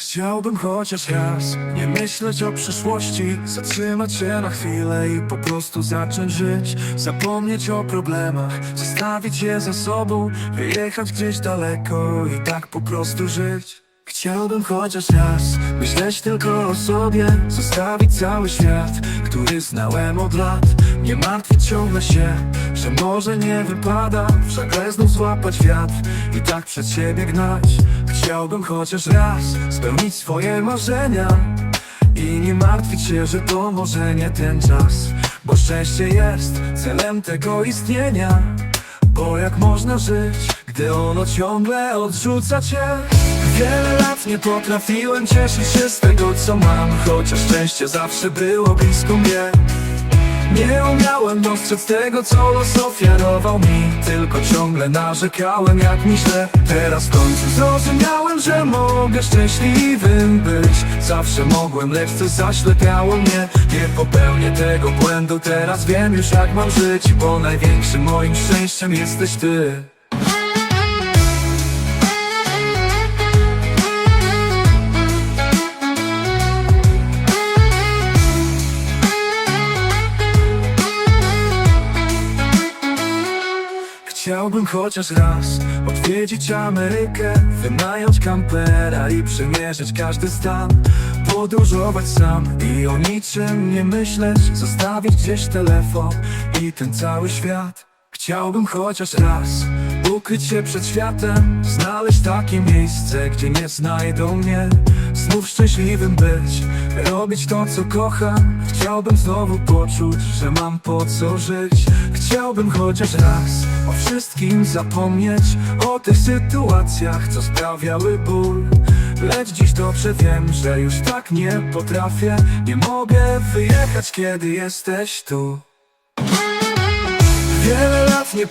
Chciałbym chociaż raz nie myśleć o przyszłości Zatrzymać się na chwilę i po prostu zacząć żyć. Zapomnieć o problemach, zostawić je za sobą Wyjechać gdzieś daleko i tak po prostu żyć. Chciałbym chociaż raz myśleć tylko o sobie Zostawić cały świat, który znałem od lat. Nie martwić ciągle się, że może nie wypada Wszakże znów złapać wiatr i tak przed siebie gnać Chciałbym chociaż raz spełnić swoje marzenia I nie martwić się, że to może nie ten czas Bo szczęście jest celem tego istnienia. Bo jak można żyć, gdy ono ciągle odrzuca cię? Wiele lat nie potrafiłem cieszyć się z tego co mam Chociaż szczęście zawsze było blisko mnie nie umiałem dostrzec tego, co los ofiarował mi. Tylko ciągle narzekałem, jak źle. Teraz w końcu zrozumiałem, że mogę szczęśliwym być. Zawsze mogłem, lecz coś zaślepiało mnie. Nie popełnię tego błędu, teraz wiem już jak mam żyć. Bo największym moim szczęściem jesteś ty Chciałbym chociaż raz odwiedzić Amerykę Wynająć kampera i przemierzyć każdy stan. Podróżować sam i o niczym nie myśleć Zostawić gdzieś telefon i ten cały świat. Chciałbym chociaż raz ukryć się przed światem Znaleźć takie miejsce, gdzie nie znajdą mnie. Znów szczęśliwym być, robić to co kocham. Chciałbym znowu poczuć, że mam po co żyć. Chciałbym chociaż raz o wszystkim zapomnieć O tych sytuacjach, co sprawiały ból. Lecz dziś dobrze wiem, że już tak nie potrafię. Nie mogę wyjechać, kiedy jesteś tu. Wiele lat nie